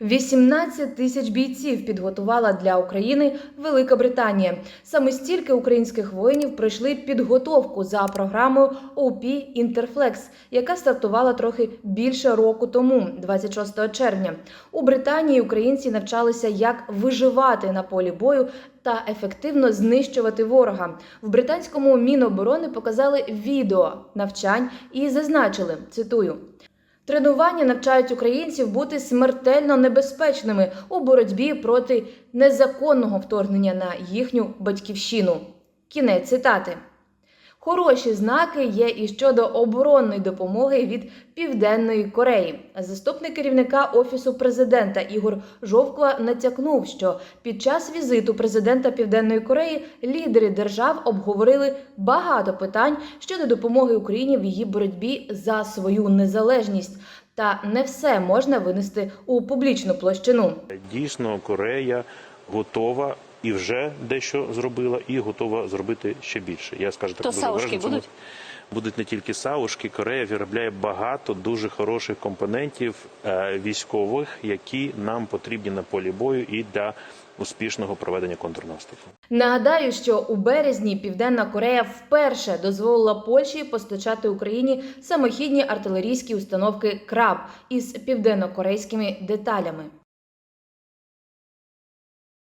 18 тисяч бійців підготувала для України Велика Британія. Саме стільки українських воїнів пройшли підготовку за програмою OP Interflex, яка стартувала трохи більше року тому, 26 червня. У Британії українці навчалися, як виживати на полі бою та ефективно знищувати ворога. В британському міноборони показали відео навчань і зазначили цитую. Тренування навчають українців бути смертельно небезпечними у боротьбі проти незаконного вторгнення на їхню батьківщину. Кінець цитати. Хороші знаки є і щодо оборонної допомоги від Південної Кореї. Заступник керівника офісу президента Ігор Жовква натякнув, що під час візиту президента Південної Кореї лідери держав обговорили багато питань щодо допомоги Україні в її боротьбі за свою незалежність. Та не все можна винести у публічну площину. Дійсно, Корея готова і вже дещо зробила, і готова зробити ще більше. Я скажу так То дуже саушки обережно, будуть? Будуть не тільки саушки, Корея виробляє багато дуже хороших компонентів е, військових, які нам потрібні на полі бою і для успішного проведення контрнаступу. Нагадаю, що у березні Південна Корея вперше дозволила Польщі постачати Україні самохідні артилерійські установки КРАБ із південнокорейськими деталями.